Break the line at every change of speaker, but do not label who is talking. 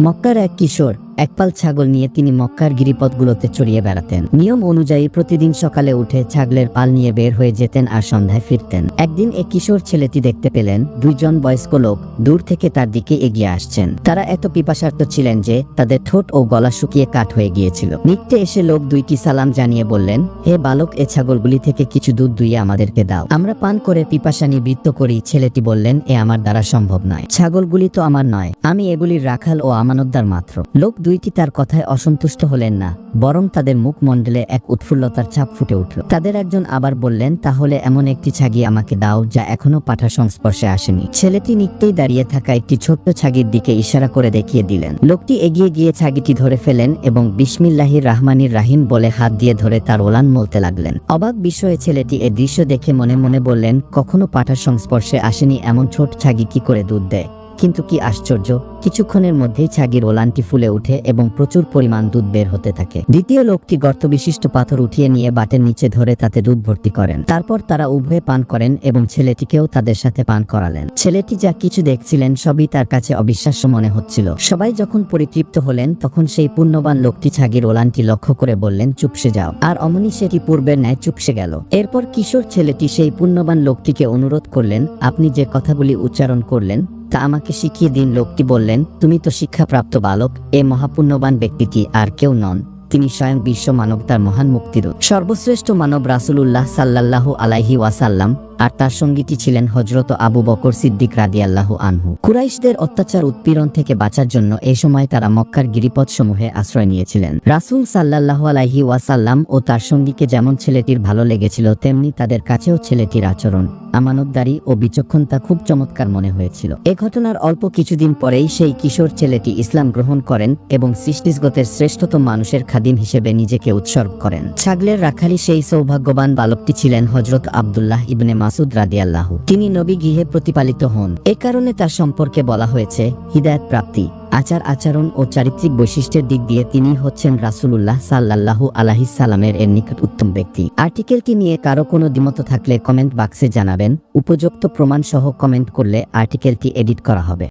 মক্কার এক কিশোর। একপাল ছাগল নিয়ে তিনি মক্কার গিরিপথগুলোতে চড়িয়ে বেড়াতেন। নিয়ম অনুযায়ী প্রতিদিন সকালে উঠে ছাগলের পাল নিয়ে বের হয়ে যেতেন আর সন্ধ্যায় ফিরতেন। একদিন এই কিশোর ছেলেটি দেখতে পেলেন, দুইজন বয়স্ক লোক দূর থেকে তার দিকে এগিয়ে আসছেন। তারা এত পিপাসার্থ ছিলেন যে তাদের ঠোঁট ও গলা শুকিয়ে কাঠ হয়ে গিয়েছিল। নিকটে এসে লোক দুইটি সালাম জানিয়ে বললেন, হে বালক, এ ছাগলগুলি থেকে কিছু দুধ দুইয়ে আমাদেরকে দাও। আমরা পান করে পিপাসা নিবৃত্ত করি। ছেলেটি বললেন, এ আমার দ্বারা সম্ভব নয়। ছাগলগুলি তো আমার নয়। আমি এগুলির রাখাল ও আমানতদার মাত্র। লোক দুইটি তার কথায় অসন্তুষ্ট হলেন না, বরং তাদের মুখমণ্ডলে এক উৎফুল্লতার ছাপ ফুটে উঠল। তাদের একজন আবার বললেন, তাহলে এমন একটি ছাগি আমাকে দাও যা এখনও পাঠা সংস্পর্শে আসেনি। ছেলেটি নিত্যই দাঁড়িয়ে থাকা একটি ছোট্ট ছাগির দিকে ইশারা করে দেখিয়ে দিলেন। লোকটি এগিয়ে গিয়ে ছাগিটি ধরে ফেলেন এবং বিসমিল্লাহির রাহমানির রাহিম বলে হাত দিয়ে ধরে তার ওলান মলতে লাগলেন। অবাক বিষয়ে ছেলেটি এ দৃশ্য দেখে মনে মনে বললেন, কখনো পাঠার সংস্পর্শে আসেনি এমন ছোট ছাগি কি করে দুধ দেয়? কিন্তু কি আশ্চর্য, কিছুক্ষণের মধ্যেই ছাগির ওলানটি ফুলে উঠে এবং প্রচুর পরিমাণ দুধ বের হতে থাকে। দ্বিতীয় লোকটি গর্ত বিশিষ্ট পাথর উঠিয়ে নিয়ে বাটের নিচে ধরে তাতে দুধ ভর্তি করেন। তারপর তারা উভয়ে পান করেন এবং ছেলেটিকেও তাদের সাথে পান করালেন। ছেলেটি যা কিছু দেখছিলেন সবই তার কাছে অবিশ্বাস্য মনে হচ্ছিল। সবাই যখন পরিতৃপ্ত হলেন, তখন সেই পুণ্যবান লোকটি ছাগির ওলানটি লক্ষ্য করে বললেন, চুপসে যাও। আর অমনি সেটি পূর্বের ন্যায় চুপসে গেল। এরপর কিশোর ছেলেটি সেই পুণ্যবান লোকটিকে অনুরোধ করলেন, আপনি যে কথাগুলি উচ্চারণ করলেন তা আমাকে শিখিয়ে দিন। লোকটি বললেন, তুমি তো শিক্ষাপ্রাপ্ত বালক, এ মহাপুণ্যবান ব্যক্তিটি আর কেউ নন। তিনি স্বয়ং বিশ্ব মানবতার মহান মুক্তিরূপ সর্বশ্রেষ্ঠ মানব রাসূলুল্লাহ সাল্লাহ আলাইহি ওয়াসাল্লাম। আর তার সঙ্গীটি ছিলেন হজরত আবু বকর সিদ্দিক রাদিয়াল্লাহু আনহু। কুরাইশদের অত্যাচার উৎপীড়ন থেকে বাঁচার জন্য এই সময় তারা মক্কার গিরিপথ সমূহে আশ্রয় নিয়েছিলেন। রাসূল সাল্লাল্লাহু আলাইহি ওয়াসাল্লাম ও তার সঙ্গীকে যেমন ছেলেটির ভালো লেগেছিল, তেমনি তাদের কাছেও ছেলেটির আচরণ, আমানতদারি ও বিচক্ষণতা খুব চমৎকার মনে হয়েছিল। এ ঘটনার অল্প কিছুদিন পরেই সেই কিশোর ছেলেটি ইসলাম গ্রহণ করেন এবং সৃষ্টিজগতের শ্রেষ্ঠতম মানুষের খাদিম হিসেবে নিজেকে উৎসর্গ করেন। ছাগলের রাখালি সেই সৌভাগ্যবান বালকটি ছিলেন হজরত আব্দুল্লাহ ইবনে মাসুদ রাদিয়াল্লাহ। তিনি নবী গৃহে প্রতিপালিত হন। এ কারণে তার সম্পর্কে বলা হয়েছে, হৃদায়ত প্রাপ্তি, আচার আচরণ ও চারিত্রিক বৈশিষ্ট্যের দিক দিয়ে তিনি হচ্ছেন রাসুলুল্লাহ সাল্লাল্লাহু আলাহি সালামের এর নিকট উত্তম ব্যক্তি। আর্টিকেলটি নিয়ে কারও কোনো দ্বিমত থাকলে কমেন্ট বাক্সে জানাবেন। উপযুক্ত প্রমাণ সহ কমেন্ট করলে আর্টিকেলটি এডিট করা হবে।